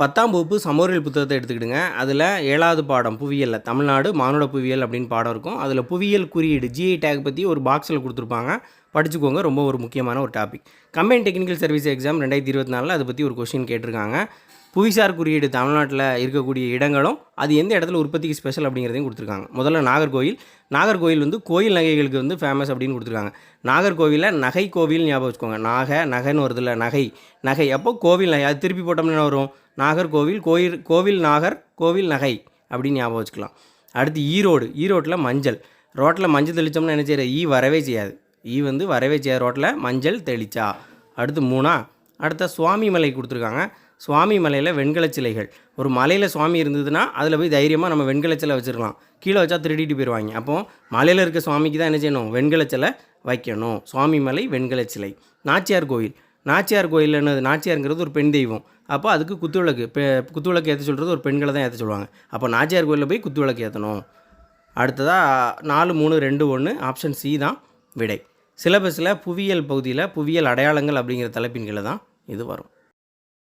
பத்தாம் வகுப்பு சமூகவியல் புத்தகத்தை எடுத்துக்கிடுங்க. அதில் ஏழாவது பாடம் புவியியலில் தமிழ்நாடு மானுட புவியியல் அப்படின்னு பாடம் இருக்கும். அதில் புவியியல் குறியீடு ஜிஐ டேக் பற்றி ஒரு பாக்ஸில் கொடுத்துருப்பாங்க. படிச்சுக்கோங்க ரொம்ப ஒரு முக்கியமான ஒரு topic combine technical service exam ரெண்டாயிரத்தி இருபத்தி நாலில் அதை பற்றி ஒரு கொஷின் கேட்டிருக்காங்க. புவிசார் குறியீடு தமிழ்நாட்டில் இருக்கக்கூடிய இடங்களும் அது எந்த இடத்துல உற்பத்திக்கு ஸ்பெஷல் அப்படிங்கிறதையும் கொடுத்துருக்காங்க. முதல்ல நாகர்கோவில். நாகர்கோவில் வந்து கோயில் நகைகளுக்கு வந்து ஃபேமஸ் அப்படின்னு கொடுத்துருக்காங்க. நாகர்கோவிலில் நகை கோவில் ஞாபகம் வச்சுக்கோங்க. நாக நகைன்னு வருதுல்ல நகை. நகை. அப்போ கோவில் நகை அது திருப்பி போட்டோம்னா என்ன வரும்? நாகர்கோவில் கோயில் கோவில் நாகர் கோவில் நகை அப்படின்னு ஞாபகம் வச்சுக்கலாம். அடுத்து ஈரோடு. ஈரோட்டில் மஞ்சள். ரோட்டில் மஞ்சள் தெளித்தோம்னா என்ன செய்யற ஈ வரவே செய்யாது. ஈ வந்து வரவே செய்யாது. ரோட்டில் மஞ்சள் தெளிச்சா. அடுத்து மூணா. அடுத்த சுவாமி மலை கொடுத்துருக்காங்க. சுவாமி மலையில் வெண்கலச் சிலைகள். ஒரு மலையில் சுவாமி இருந்ததுன்னா அதில் போய் தைரியமாக நம்ம வெண்கலச் சிலை வச்சுருக்கலாம். கீழே வச்சா திருடிட்டு போயிடுவாங்க அப்போது மலையில் இருக்க சுவாமிக்கு தான் என்ன செய்யணும்? வெண்கலச் சிலை வைக்கணும். சுவாமி மலை வெண்கலச் சிலை. நாச்சியார் கோயில். நாச்சியார் கோயில் என்னது? நாச்சியாருங்கிறது ஒரு பெண் தெய்வம். அப்போ அதுக்கு குத்துவிளக்கு. பெ குத்துவிளக்கு ஏற்ற சொல்கிறது ஒரு பெண்களை தான் ஏற்ற சொல்லுவாங்க. அப்போ நாச்சியார் கோயிலில் போய் குத்துவிளக்கு ஏற்றணும் அடுத்ததாக நாலு மூணு ரெண்டு ஒன்று ஆப்ஷன் சி தான் விடை. சிலபஸில் புவியியல் பகுதியில் புவியியல் அடையாளங்கள் அப்படிங்கிற தலைப்பின் கீழே தான் இது வரும்.